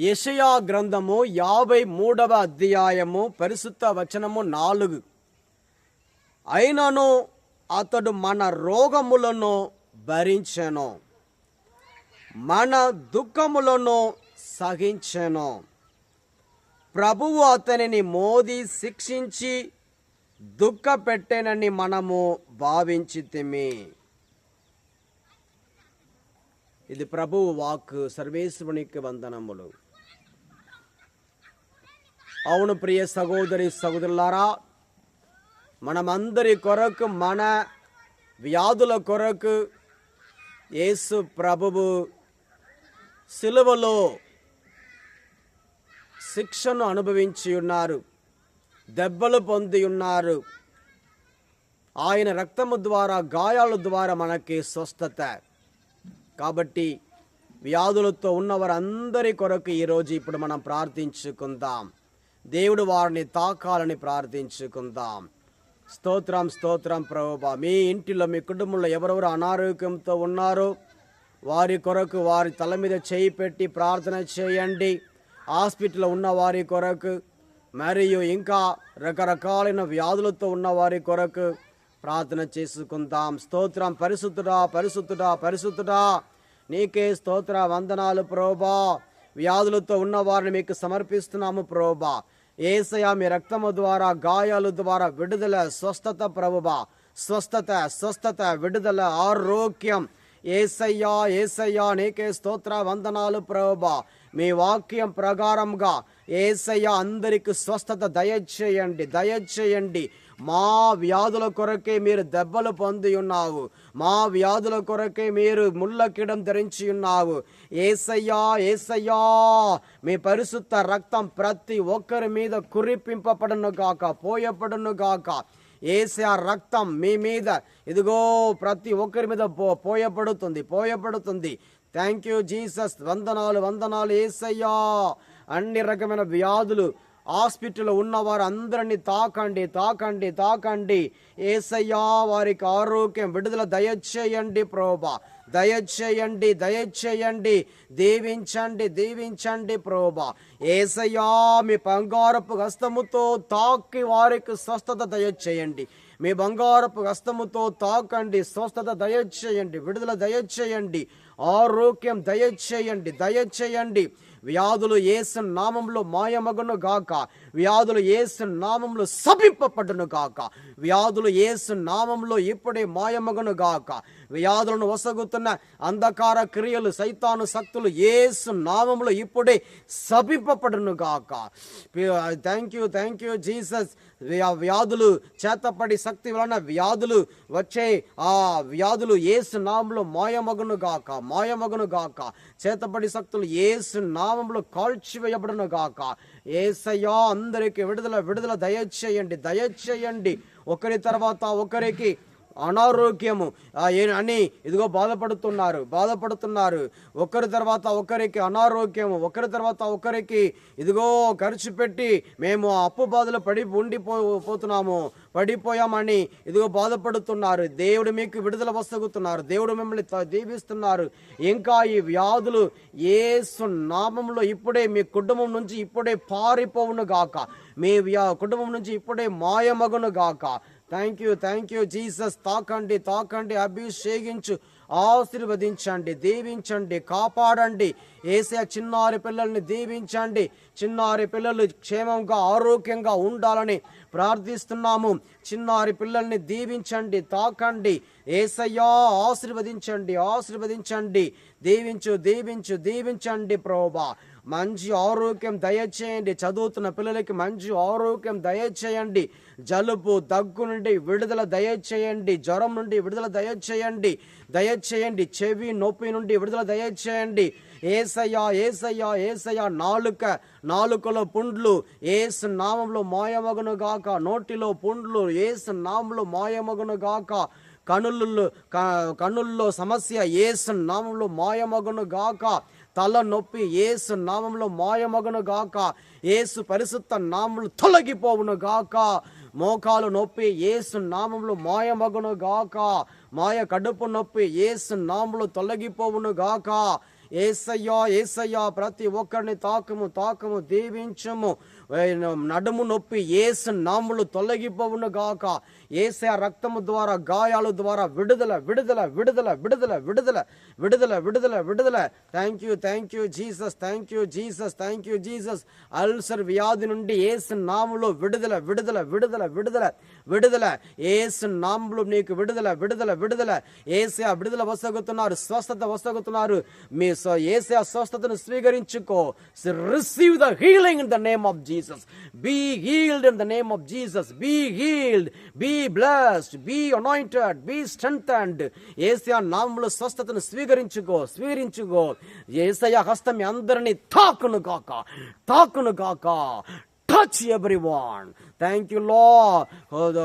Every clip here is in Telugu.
యషయా గ్రంథము యాభై మూడవ అధ్యాయము పరిశుద్ధ వచనము నాలుగు. అయినను అతడు మన రోగములను భరించెను మన దుఃఖములను సహించెను. ప్రభువు అతనిని మోది శిక్షించి దుఃఖ పెట్టెనని మనము భావించితిమి. ఇది ప్రభువు వాక్ సర్వేశ్వరునికి వందనములు. అవును ప్రియ సహోదరి సహోదరులారా మనమందరి కొరకు మన వ్యాధుల కొరకు యేసు ప్రభువు సిలువలో శిక్షను అనుభవించి ఉన్నారు దెబ్బలు పొంది ఉన్నారు. ఆయన రక్తము ద్వారా గాయాల ద్వారా మనకి స్వస్థత. కాబట్టి వ్యాధులతో ఉన్నవారందరి కొరకు ఈరోజు ఇప్పుడు మనం ప్రార్థించుకుందాం. దేవుడు వారిని తాకాలని ప్రార్థించుకుందాం. స్తోత్రం స్తోత్రం ప్రభా మీ ఇంటిలో మీ కుటుంబంలో ఎవరెవరు అనారోగ్యంతో ఉన్నారో వారి కొరకు వారి తల మీద చేయి పెట్టి ప్రార్థన చేయండి. హాస్పిటల్లో ఉన్న వారి కొరకు మరియు ఇంకా రకరకాలైన వ్యాధులతో ఉన్న వారి కొరకు ప్రార్థన చేసుకుందాం. స్తోత్రం పరిశుద్ధుడా పరిశుద్ధుడా పరిశుద్ధుడా. నీకే స్తోత్ర వందనాలు ప్రోభా వ్యాధులతో ఉన్న వారిని మీకు సమర్పిస్తున్నాము ప్రోభా ఏసయ మీ రక్తము ద్వారా గాయాల ద్వారా విడుదల స్వస్థత ప్రభువ. స్వస్థత స్వస్థత విడుదల ఆరోగ్యం. ఏసయ్యా ఏసయ్యా నీకే స్తోత్ర వందనాలు ప్రభా మీ వాక్యం ప్రకారంగా ఏసయ్య అందరికి స్వస్థత దయచేయండి దయచేయండి. మా వ్యాధుల కొరకే మీరు దెబ్బలు పొంది ఉన్నావు. మా వ్యాధుల కొరకే మీరు ముళ్ళ కిడం ధరించి ఉన్నావు. ఏసయ్యా ఏసయ్యా మీ పరిశుద్ధ రక్తం ప్రతి ఒక్కరి మీద కురిపింపబడును గాక పోయపడును గాక. ఏసా రక్తం మీ మీద ఇదిగో ప్రతి ఒక్కరి మీద పో పోయబడుతుంది పోయబడుతుంది. థ్యాంక్ యూ జీసస్ వందనాలు వందనాలు ఏసయ్యా. అన్ని రకమైన వ్యాధులు హాస్పిటల్లో ఉన్న వారు అందరినీ తాకండి తాకండి తాకండి. ఏసయ్యా వారికి ఆరోగ్యం విడుదల దయచేయండి ప్రోభా. దయచేయండి దయచేయండి దీవించండి దీవించండి ప్రోబా ఏసయ్యా మీ బంగారపు హస్తముతో తాకి వారికి స్వస్థత దయచేయండి. మీ బంగారపు హస్తముతో తాకండి స్వస్థత దయచేయండి విడుదల దయచేయండి ఆరోగ్యం దయచేయండి దయచేయండి. వ్యాధులు ఏసు నామంలో మాయమగును గాక. వ్యాధులు ఏసు నామంలో సభింపబడును గాక. వ్యాధులు ఏసు నామంలో ఇప్పుడే మాయమగును గాక. వ్యాధులను వసగుతున్న అంధకార క్రియలు సైతాను శక్తులు ఏసు నామంలో ఇప్పుడే సభింపబడును గాక. Thank you thank you Jesus వ్యాధులు చేతపడి శక్తి వలన వ్యాధులు వచ్చే ఆ వ్యాధులు ఏసు నామంలో మాయమగును గాక మాయమగును గాక. చేతపడి శక్తులు ఏసు నామంలో కాల్చివేయబడును గాక. ఏసయ్యా అందరికీ విడుదల విడుదల దయచేయండి దయచేయండి. ఒకరి తర్వాత ఒకరికి అనారోగ్యము. అని ఇదిగో బాధపడుతున్నారు బాధపడుతున్నారు. ఒకరి తర్వాత ఒకరికి అనారోగ్యము ఒకరి తర్వాత ఒకరికి ఇదిగో ఖర్చు పెట్టి మేము అప్పు బాధలు పడి ఉండిపో పోతున్నాము పడిపోయామని ఇదిగో బాధపడుతున్నారు. దేవుడు మీకు విడుదల వసగుతున్నారు దేవుడు మిమ్మల్ని దీపిస్తున్నారు దీవిస్తున్నారు. ఇంకా ఈ వ్యాధులు ఏసు నామంలో ఇప్పుడే మీ కుటుంబం నుంచి ఇప్పుడే పారిపోవును గాక. మీ వ్యా కుటుంబం నుంచి ఇప్పుడే మాయమగును గాక. Thank you thank you Jesus తాకండి తాకండి అభిషేకించు ఆశీర్వదించండి దీవించండి కాపాడండి. ఏసే చిన్నారి పిల్లల్ని దీవించండి. చిన్నారి పిల్లలు క్షేమంగా ఆరోగ్యంగా ఉండాలని ప్రార్థిస్తున్నాము. చిన్నారి పిల్లల్ని దీవించండి తాకండి. ఏసయ్యా ఆశీర్వదించండి ఆశీర్వదించండి. దీవించు దీవించు దీవించండి ప్రోభా. మంచి ఆరోగ్యం దయచేయండి. చదువుతున్న పిల్లలకి మంచి ఆరోగ్యం దయచేయండి. జలుబు దగ్గు నుండి విడుదల దయచేయండి. జ్వరం నుండి విడుదల దయచేయండి. దయచేయండి. చెవి నొప్పి నుండి విడుదల దయచేయండి. ఏసయ్యా ఏసయ్యా ఏసయ్యా నాలుక నాలుకలో పుండ్లు ఏసు నామంలో మాయమగును గాక. నోటిలో పుండ్లు ఏసు నామంలో మాయమగును గాక. కనుల్లో క- కనుల్లో సమస్య ఏసు నామంలో మాయమగును గాక. తల నొప్పి ఏసు నామంలో మాయమగును గాక. ఏసు పరిశుద్ధ నామములు తొలగిపోవును గాక. మోకాలు నొప్పి ఏసు నామంలో మాయమగును గాక. మాయ కడుపు నొప్పి ఏసు నామములు తొలగిపోవును గాక. ఏసయ్యా ఏసయ్యా ప్రతి ఒక్కరిని తాకము తాకము దీవించము ఏ నడుము నొప్పి ఏసు నాములు తొలగిపోవును గాక ఏసే రక్తము ద్వారా గాయాల ద్వారా విడుదల విడుదల విడుదల విడుదల విడుదల విడుదల విడుదల విడుదల thank you thank you Jesus thank you Jesus thank you Jesus ulcer వ్యాధి నుండి ఏసు నాములో విడుదల విడుదల విడుదల విడుదల విడుదల. ఏసు నాములు నీకు విడుదల విడుదల విడుదల. ఏసే విడుదల వసగుతున్నారు స్వస్థత వసగుతున్నారు మీ స్వ- ఏసే స్వస్థతను స్వీకరించుకో. Receive the healing in the name of Jesus be healed in the name of Jesus be healed be blessed be anointed be strengthened ఏసయ నామములో స్వస్థతను స్వీకరించుకో స్వీకరించుకో. ఏసయ హస్తం అందరినీ తాకును కాక తాకును కాక touch everyone thank you లో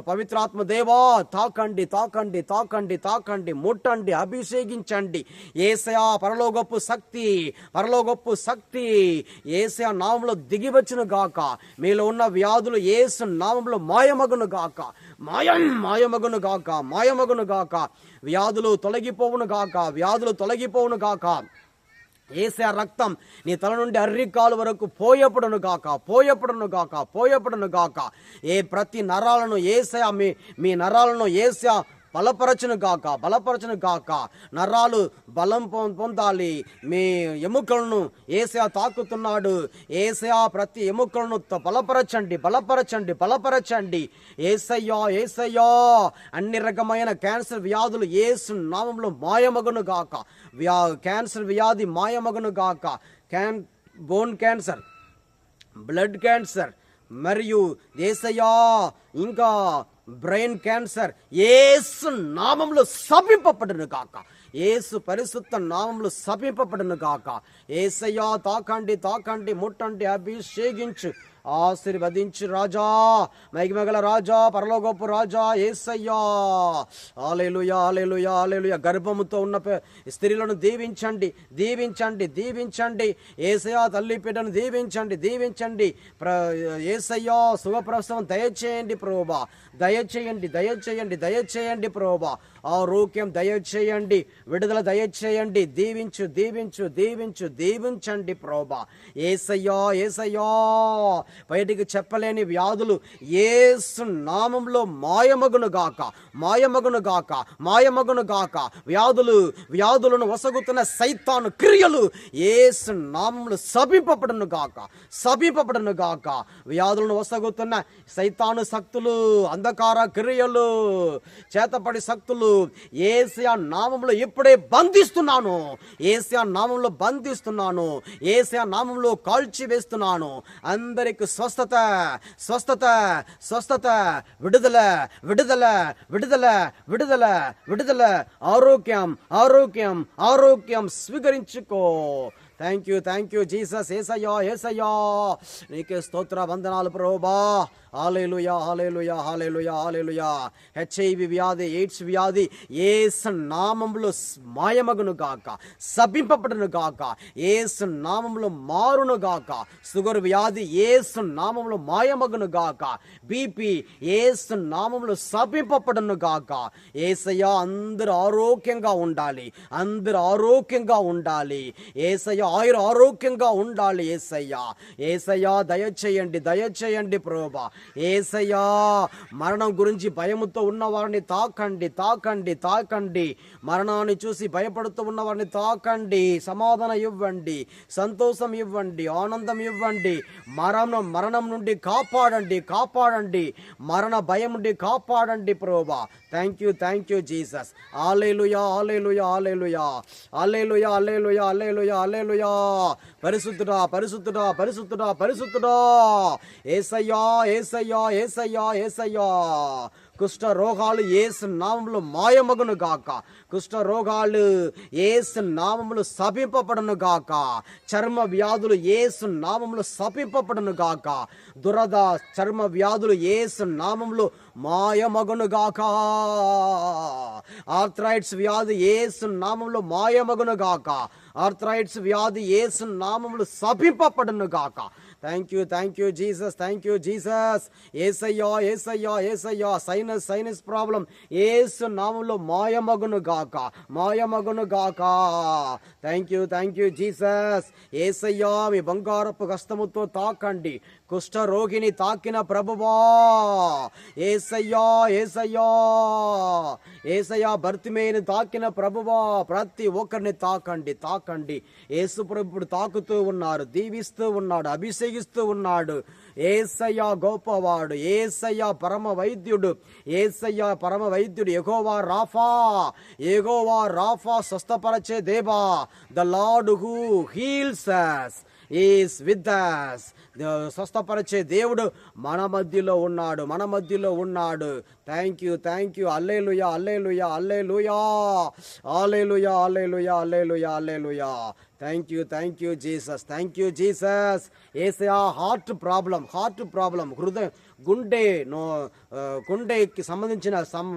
పవిత్రాత్మ దేవా తాకండి తాకండి తాకండి తాకండి ముట్టండి అభిషేకించండి ఏసయా పరలోగొప్పు శక్తి పరలోగొప్పు శక్తి ఏసయా నామంలో దిగివచ్చును గాక మీలో ఉన్న వ్యాధులు ఏసు నామంలో మాయమగును గాక మాయం మాయమగును గాక మాయమగును గాక వ్యాధులు తొలగిపోవును గాక వ్యాధులు తొలగిపోవును గాక ఏసే రక్తం నీ తల నుండి అర్రికాలు వరకు పోయపడును గాక పోయపడును గాక పోయపడును గాక. ఏ ప్రతి నరాలను ఏసా మీ మీ నరాలను ఏసా బలపరచును గాక బలపరచును గాక. నరాలు బలం పొం- పొందాలి. మీ ఎముకలను ఏసయా తాకుతున్నాడు. ఏసయా ప్రతి ఎముకలను బలపరచండి బలపరచండి బలపరచండి. ఏసయ్యా ఏసయ్యా అన్ని రకమైన క్యాన్సర్ వ్యాధులు ఏసు నామంలో మాయమగును గాక. వ్యా క్యాన్సర్ వ్యాధి మాయమగును గాక. Can bone cancer blood cancer మరియు ఏసయ్యా ఇంకా బ్రెయిన్ క్యాన్సర్ ఏసు నామంలో సభింపబడును కాక ఏసు పరిశుద్ధ నామంలో సభింపబడును కాక ఏసయ్యా తాకండి తాకండి ముట్టండి అభిషేకించు. ఆశీర్వదించు రాజా. మైగిమగల రాజా పరలోగొప్పు రాజా ఏసయ్యా. ఆలేలుయా ఆలేలుయా ఆలేలుయా గర్భముతో ఉన్న స్త్రీలను దీవించండి దీవించండి దీవించండి. ఏసయ్యా తల్లి బిడ్డను దీవించండి దీవించండి. ప్ర ఏసయ్యా శుభప్రసవం దయచేయండి ప్రోభా. దయచేయండి దయచేయండి దయచేయండి ప్రోభా. ఆరోగ్యం దయచేయండి విడుదల దయచేయండి. దీవించు దీవించు దీవించు దీవించండి ప్రోభా. ఏసయ్యా ఏసయ్యా. బయటికి చెప్పలేని వ్యాధులు ఏసు నామంలో మాయమగును గాక మాయమగును గాక మాయమగును గాక. వ్యాధులు వ్యాధులను వసగుతున్న సైతాను క్రియలు ఏసు నామంలో సభింపబడును గాక సభింపబడును గాక. వ్యాధులను వసగుతున్న సైతాను శక్తులు అంధకార క్రియలు చేతపడి శక్తులు ఏసియా నామంలో ఇప్పుడే బంధిస్తున్నాను ఏసియా నామంలో బంధిస్తున్నాను ఏసియా నామంలో కాల్చి వేస్తున్నాను அவர்களுக்கு ஸ்வஸ்தத்தை ஸ்வஸ்தத்தை ஸ்வஸ்தத்தை விடுதலை விடுதலை விடுதலை விடுதலை విడుదల ఆరోగ్యం ఆరోగ్యం ఆరోగ్యం స్వీకరించుకో thank you thank you Jesus ఏసయ్యా ఏసయ్యా నీకే స్తోత్ర వందనాలు ప్రభా హాలేలుయా హాలేలుయా హాలేలుయా హాలేలుయా హెచ్ఐవి వ్యాధి ఎయిడ్స్ వ్యాధి ఏసు నామంలో మాయమగును గాక సభింపబడును గాక ఏసు నామంలో మారును గాక షుగర్ వ్యాధి ఏసు నామంలో మాయమగును గాక బీపీ ఏసు నామంలో సభింపబడును గాక. ఏసయ్యా అందరూ ఆరోగ్యంగా ఉండాలి అందరూ ఆరోగ్యంగా ఉండాలి. ఏసయ్య ఆయుర ఆరోగ్యంగా ఉండాలి ఏసయ్యా. ఏసయ్య దయచేయండి దయచేయండి ప్రోభ. ఏసయ్యా మరణం గురించి భయముతో ఉన్న వారిని తాకండి తాకండి తాకండి. మరణాన్ని చూసి భయపడుతూ ఉన్న వారిని తాకండి. సమాధానం ఇవ్వండి సంతోషం ఇవ్వండి ఆనందం ఇవ్వండి. మరణం మరణం నుండి కాపాడండి కాపాడండి. మరణ భయం నుండి కాపాడండి ప్రోభ. Thank you thank you Jesus alleluia alleluia alleluia alleluia alleluia alleluia alleluia పరిశుద్ధుడా పరిశుద్ధుడా పరిశుద్ధుడా పరిశుద్ధుడా. ఏసయ్యా ఏసయ్యా ఏసయ్యా ఏసయ్యా. కుష్ఠ రోగాలు ఏసు నామములు మాయమగును గాక. కుష్ఠ రోగాలు ఏసు నామములు సభింపబడును గాక. చర్మ వ్యాధులు ఏసు నామములు సభింపబడును గాక. దురద చర్మ వ్యాధులు ఏసు నామములు మాయమగును గాక. ఆర్థరైట్స్ వ్యాధి ఏసు నామంలో మాయమగును గాక. ఆర్థరైట్స్ వ్యాధి ఏసు నామములు సభింపబడును గాక. Thank you thank you Jesus thank you Jesus Yesayya Yesayya Yesayya sinus sinus problem ఏసు నామంలో మాయమగును గాక. మాయమగును గాక. Thank you thank you Jesus ఏసయ్యా మీ బంగారపు కష్టముతో తాకండి. కుష్ఠ రోగిని తాకిన ప్రభువా. ఏసయ్యా ఏసయ్యా. ఏసయ్యా భర్తిమేని తాకిన ప్రభువా. ప్రతి ఒక్కరిని తాకండి తాకండి. ఏసు ప్రభుడు తాకుతూ ఉన్నారు దీవిస్తూ ఉన్నాడు అభిషేకిస్తూ ఉన్నాడు. ఏసయ్యా గొప్పవాడు ఏసయ్యా పరమ వైద్యుడు ఏసయ్యా పరమ వైద్యుడు ఎగోవా రాఫా. ఎగోవా రాఫా స్వస్థపరచే దేవా. The Lord who heals is with us. స్వస్థపరిచే దేవుడు మన మధ్యలో ఉన్నాడు మన మధ్యలో ఉన్నాడు థ్యాంక్ యూ థ్యాంక్ యూ అల్లేలుయా అల్లేలుయా అల్లేలుయా అల్లేలుయా అల్లేలుయా అల్లేలుయా అల్లేలుయా thank you thank you Jesus thank you Jesus Yesayya heart problem heart problem హృదయం గుండె నో గుండెకి సంబంధించిన సమ్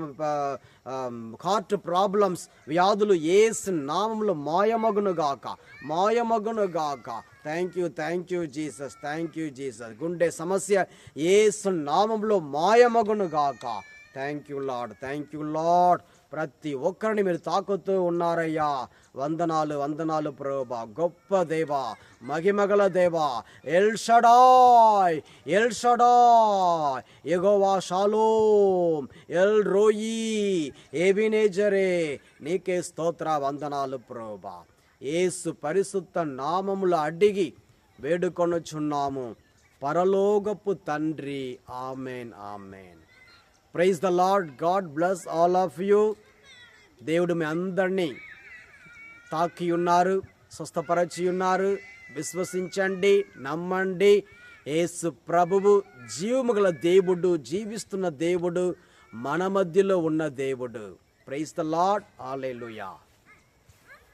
హార్ట్ ప్రాబ్లమ్స్ వ్యాధులు ఏసు నామంలో మాయమగును గాక మాయమగును గాక. Thank you thank you Jesus thank you Jesus గుండె సమస్య ఏసు నామంలో మాయమగును గాక. Thank you Lord thank you Lord ప్రతి ఒక్కరిని మీరు తాకుతూ ఉన్నారయ్యా. వందనాలు వందనాలు ప్రభా. గొప్ప దేవ మహిమగల దేవా El Shaddai El Shaddai Jehovah Shalom El Roi ఏబినేజరే నీకే స్తోత్ర వందనాలు ప్రభా. ఏసు పరిశుద్ధ నామములు అడిగి వేడుకొనుచున్నాము. పరలోకపు తండ్రి. Amen amen. Praise the Lord God bless all of you దేవుడు మీ అందరినీ తాకి ఉన్నారు స్వస్థపరచి ఉన్నారు విశ్వసించండి నమ్మండి. యేసు ప్రభువు జీవము గల దేవుడు జీవిస్తున్న దేవుడు మన మధ్యలో ఉన్న దేవుడు. Praise the lord alleluia